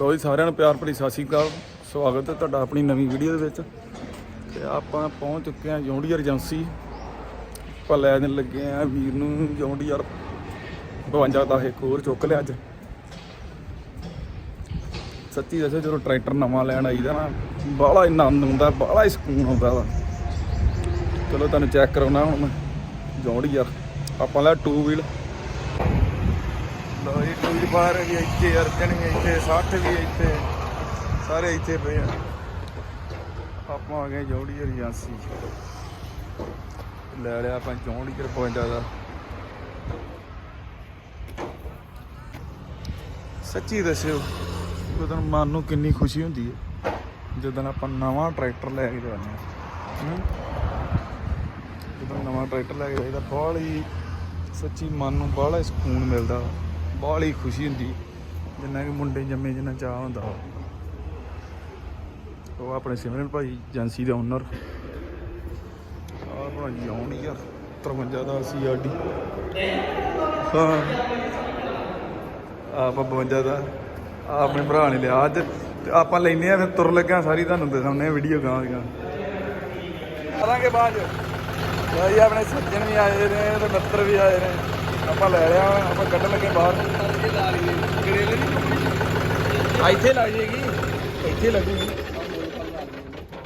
ਲੋ ਜੀ, ਸਾਰਿਆਂ ਨੂੰ ਪਿਆਰ ਭਰੀ ਸਤਿ ਸ਼੍ਰੀ ਅਕਾਲ। ਸਵਾਗਤ ਹੈ ਤੁਹਾਡਾ ਆਪਣੀ ਨਵੀਂ ਵੀਡੀਓ ਦੇ ਵਿੱਚ। ਤੇ ਆਪਾਂ ਪਹੁੰਚ ਚੁੱਕੇ ਹਾਂ ਜੌਂਡੀਅਰ ਏਜੰਸੀ। ਆਪਾਂ ਲੈ ਦੇਣ ਲੱਗੇ ਆ ਵੀਰ ਨੂੰ ਜੌਂਡੀਅਰ 52 ਦਾ ਇੱਕ ਹੋਰ ਚੁੱਕ ਲਿਆ ਅੱਜ। ਸੱਚੀ ਦੱਸੋ, ਜਦੋਂ ਟਰੈਕਟਰ ਨਵਾਂ ਲੈਣ ਆਈਦਾ ਨਾ, ਬਾਹਲਾ ਹੀ ਆਨੰਦ ਹੁੰਦਾ, ਬਾਹਲਾ ਹੀ ਸਕੂਨ ਆਉਂਦਾ ਵਾ ਚਲੋ, ਤੁਹਾਨੂੰ ਚੈੱਕ ਕਰਾਉਣਾ ਹੁਣ ਮੈਂ ਜੌਂਡੀਅਰ ਆਪਾਂ ਲੈ 2 ਵੀਲ ਲੋ ਇਹ ਟੂਲ ਵੀ ਇੱਥੇ ਅਰਜਨ ਵੀ ਇੱਥੇ 60 ਵੀ ਇੱਥੇ। ਸਾਰੇ ਇੱਥੇ ਪਏ ਆ। ਆਪਾਂ ਆ ਗਏ ਜੋੜੀ ਏਜੰਸੀ ਲੈ ਲਿਆ ਆਪਾਂ ਜੋੜੀ ਕਰ ਦਾ ਸੱਚੀ ਦੱਸਿਓ, ਜਦੋਂ ਮਨ ਨੂੰ ਕਿੰਨੀ ਖੁਸ਼ੀ ਹੁੰਦੀ ਹੈ, ਜਦੋਂ ਆਪਾਂ ਨਵਾਂ ਟਰੈਕਟਰ ਲੈ ਕੇ ਜਾਂਦੇ ਹਾਂ। ਹਮ? ਜਦੋਂ ਨਵਾਂ ਟਰੈਕਟਰ ਲੈ ਕੇ ਜਾਈਦਾ, ਬਾਹਲੀ ਸੱਚੀ ਮਨ ਨੂੰ ਬਾਹਲਾ ਸਕੂਨ ਮਿਲਦਾ। ਬਾਹਲੀ ਖੁਸ਼ੀ ਹੁੰਦੀ। ਜਿੰਨਾ ਕਿ ਮੁੰਡੇ ਜੰਮੇ, ਜਿੰਨਾ ਚਾਹ ਹੁੰਦਾ। ਉਹ ਆਪਣੇ ਸਿਮਰਨ ਭਾਈ ਏਜੰਸੀ ਦੇ ਓਨਰ ਆ ਆਪਣਾ ਜੌਨ ਯਾਰ 53 ਦਾ ਸੀਆਰਡੀ ਹਾਂ। ਆ 52 ਦਾ। ਆਪਣੇ ਭਰਾ ਨੇ ਲਿਆ। ਅੱਜ ਤੇ ਆਪਾਂ ਲੈਨੇ ਆ ਫਿਰ ਤੁਰ ਲੱਗਿਆ ਸਾਰੀ ਤੁਹਾਨੂੰ ਦਿਖਾਉਂਦੇ ਆ ਵੀਡੀਓ ਗਾਂ ਦੀਆਂ। ਕਰਾਂਗੇ ਬਾਅਦ ਚ। ਜੀ ਆਪਣੇ ਸੱਜਣ ਵੀ ਆਏ ਨੇ ਤੇ ਮਿੱਤਰ ਵੀ ਆਏ ਨੇ। ਆਪਾਂ ਲੈ ਲਿਆ, ਆਪਾਂ ਕੱਢਣ ਲੱਗੇ ਬਾਹਰ। ਆ ਇੱਥੇ ਲੱਗ ਜਾਏਗੀ ਇੱਥੇ ਲੱਗੂਗੀ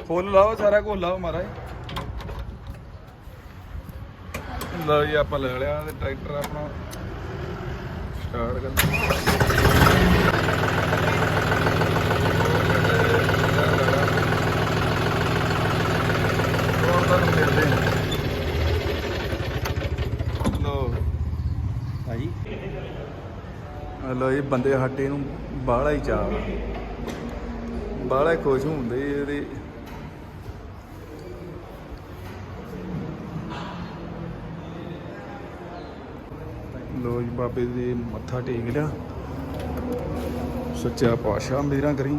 ਫੁੱਲ ਲਾਓ, ਸਾਰਾ ਕੁਝ ਲਾਓ ਮਹਾਰਾਜ। ਲਓ ਜੀ, ਆਪਾਂ ਲੈ ਲਿਆ ਤੇ ਟਰੈਕਟਰ ਆਪਣਾ ਸਟਾਰਟ ਕਰ ਹੋਰ ਤੁਹਾਨੂੰ ਮਿਲਦੇ ਹਾਂ ਲੋ ਭਾਜੀ ਲੋ ਇਹ ਬੰਦੇ ਹੱਟੇ ਨੂੰ ਬਾਹਲਾ ਹੀ ਚਾਹ ਬਾਹਲਾ ਖੁਸ਼ ਹੁੰਦੇ ਇਹਦੇ। ਲੋ ਜੀ ਬਾਬੇ ਦੇ ਮੱਥਾ ਟੇਕ ਲਿਆ। ਸੱਚਾ ਪਾਸ਼ਾ ਮੇਰਾ ਕਰੀ।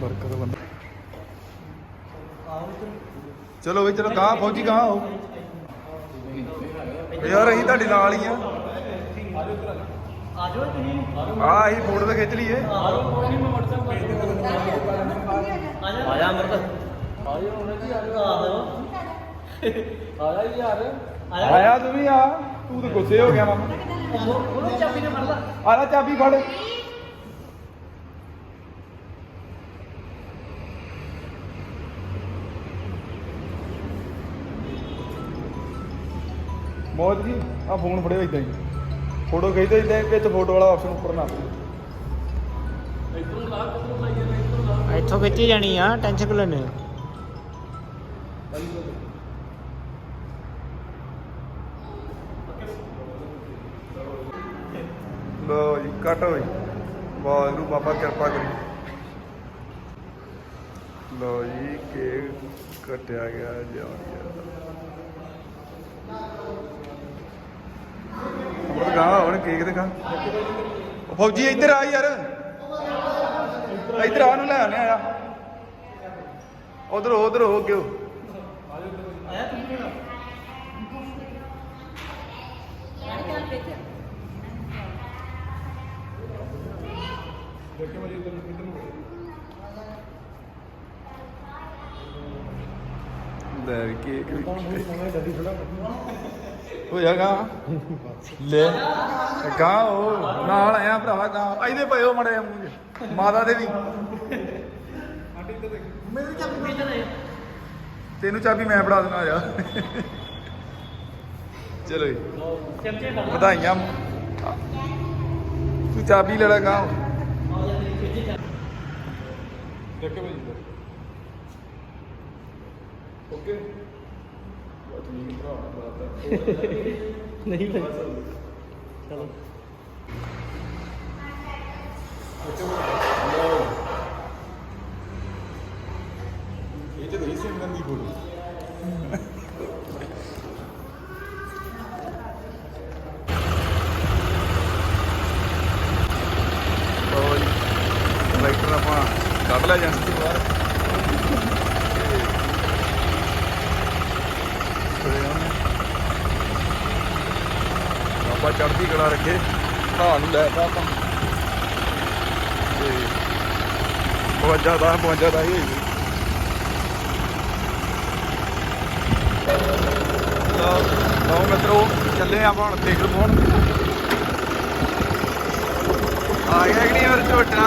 ਬਰਕਤ ਬੰਦਾ। ਚਲੋ ਵੀ ਚਲੋ ਕਹਾਂ ਫੌਜੀ ਕਹਾਂ ਹੋ ਯਾਰ ਅਸੀਂ ਤੁਹਾਡੇ ਨਾਲ ਹੀ ਆ। ਆਜੋ ਤੁਸੀਂ। ਆ ਅਸੀਂ ਫੋਟੋ ਤਾਂ ਖਿੱਚ ਲਈਏ। ਆਜਾ ਮਰਦ ਆਜੋ ਹੁਣ ਜੀ ਆਜੋ। ਆ ਆਜਾ ਯਾਰ ਆਜਾ। ਆਇਆ ਤੂੰ ਵੀ ਆ। ਤੂੰ ਤਾਂ ਗੁੱਸੇ ਹੋ ਗਿਆ ਮਾਮਾ। ਉਹਨੂੰ ਚਾਬੀ ਨੇ ਫੜ ਲਾ। ਆ ਲੈ ਚਾਬੀ ਫੜ। ਮੌਜ ਜੀ ਆ ਫੋਨ ਫੜਿਓ ਇਦਾਂ ਹੀ। ਫੋਟੋ ਖਿੱਚਦੇ ਇਦਾਂ ਵਿੱਚ ਫੋਟੋ ਵਾਲਾ ਆਪਸ਼ਨ ਉੱਪਰ ਨਾ ਇੱਥੋਂ ਖਿੱਚੀ ਜਾਣੀ ਆ ਟੈਨਸ਼ਨ ਕਿਉਂ ਲੈਣੇ ਲੋ ਜੀ ਕੱਟ ਹੋਈ ਵਾਹਿਗੁਰੂ ਬਾਬਾ ਕਿਰਪਾ ਕਰੀ। ਲੋ ਜੀ ਕੇਕ ਕੱਟਿਆ ਗਿਆ ਜਾ ਹੁਣ ਗਾ, ਹੁਣ ਕੇਕ ਦਿਖਾ। ਉਹ ਫੌਜੀ, ਇੱਧਰ ਆ ਯਾਰ। ਇੱਧਰ ਆ ਨੂੰ ਲੈ ਆਨੇ ਆਇਆ ਉਧਰ ਉਧਰ ਹੋ ਗਿਓ ਲੈ ਵੀ ਕੇਕ ਵੀ। ਹੋ ਜਾਗਾ ਲੈ, ਗਾ ਉਹ, ਨਾਲ ਆਇਆ ਭਰਾਵਾ ਗਾ। ਇਹਦੇ ਪਏ ਹੋ ਮੜੇ ਮੂੰਹ ਮਾਤਾ ਦੇ ਵੀ। ਤੈਨੂੰ ਚਾਬੀ ਮੈਂ ਫੜਾ ਦੇਣਾ ਆ ਚਲੋ ਜੀ। ਵਧਾਈਆਂ। ਤੂੰ ਚਾਬੀ ਲੈ ਲੈ ਗਾ। ਦੇਖੇ ਭਾਈ ਓਕੇ। ਠੀਕ ਭਰਾ। ਬਾਤ ਨਹੀਂ ਭਾਈ ਚਲੋ। ਇਹ ਤੇ ਰਹੀ ਸਿਮਰਨ ਦੀ ਫੋਟੋ ਟਰੈਕਟਰ ਆਪਾਂ ਕੱਢ ਲਿਆ ਏਜੰਸੀ ਬਾਹਰ ਬਾਬਾ ਚੜ੍ਹਦੀ ਕਲਾ ਰੱਖੇ ਭਰਾ ਨੂੰ ਲੈ ਤਾ ਆਪਾਂ। ਤੇ 52 ਦਾ 52 ਦਾ ਹੀ ਹੋਈ। ਲਓ ਮਿੱਤਰੋ ਚੱਲੇ ਆਪਾਂ ਹੁਣ ਤੇਲ ਪਾਉਣ ਆ ਗਿਆ ਕਿ ਨਹੀਂ ਹੋਰ ਝੋਟਾ?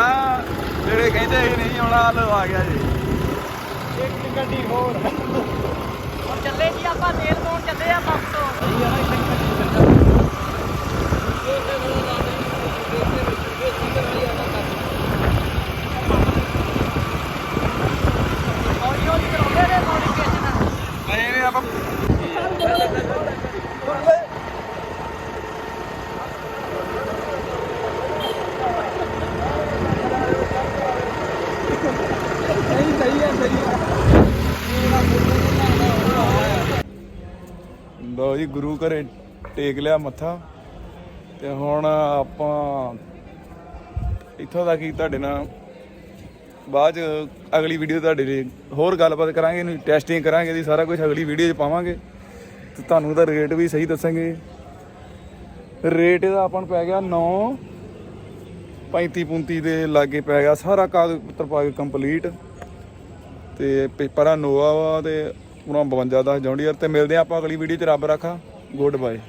ਜਿਹੜੇ ਕਹਿੰਦੇ ਸੀ ਨਹੀਂ ਆਉਣਾ ਲੋ ਆ ਗਿਆ ਜੀ। ਇੱਕ ਗੱਡੀ ਹੋਰ। ਹੁਣ ਚੱਲੇ ਜੀ ਆਪਾਂ ਤੇਲ ਪਾਉਣ ਚੱਲੇ ਆ ਪੰਪ ਤੋਂ ਨਹੀਂ ਆਪਾਂ ਲੋ ਜੀ, ਗੁਰੂ ਘਰੇ ਟੇਕ ਲਿਆ ਮੱਥਾ ਤੇ ਹੁਣ ਆਪਾਂ ਇੱਥੋਂ ਦਾ ਕੀ ਤੁਹਾਡੇ ਨਾਲ ਬਾਅਦ ਚ ਅਗਲੀ ਵੀਡੀਓ ਤੁਹਾਡੇ ਲਈ ਹੋਰ ਗੱਲਬਾਤ ਕਰਾਂਗੇ, ਇਹਨੂੰ ਟੈਸਟਿੰਗ ਕਰਾਂਗੇ ਜੀ ਸਾਰਾ ਕੁਝ ਅਗਲੀ ਵੀਡੀਓ 'ਚ ਪਾਵਾਂਗੇ। ਤੇ ਤੁਹਾਨੂੰ ਇਹਦਾ ਰੇਟ ਵੀ ਸਹੀ ਦੱਸਾਂਗੇ। ਰੇਟ ਇਹਦਾ ਆਪਾਂ ਨੂੰ ਪੈ ਗਿਆ 9 35 35 ਦੇ ਲਾਗੇ ਪੈ ਗਿਆ, ਸਾਰਾ ਕਾਗਜ਼ ਪੱਤਰ ਪਾ ਕੇ ਕੰਪਲੀਟ ਤੇ ਪੇਪਰਾਂ ਨੋਵਾ ਵਾ ਤੇ ਪੂਰਾ 52 ਦਾ ਜੌਂਡੀਅਰ। ਤੇ ਮਿਲਦੇ ਆ ਆਪਾਂ ਅਗਲੀ ਵੀਡੀਓ 'ਚ, ਰੱਬ ਰੱਖਾ ਗੁੱਡ ਬਾਏ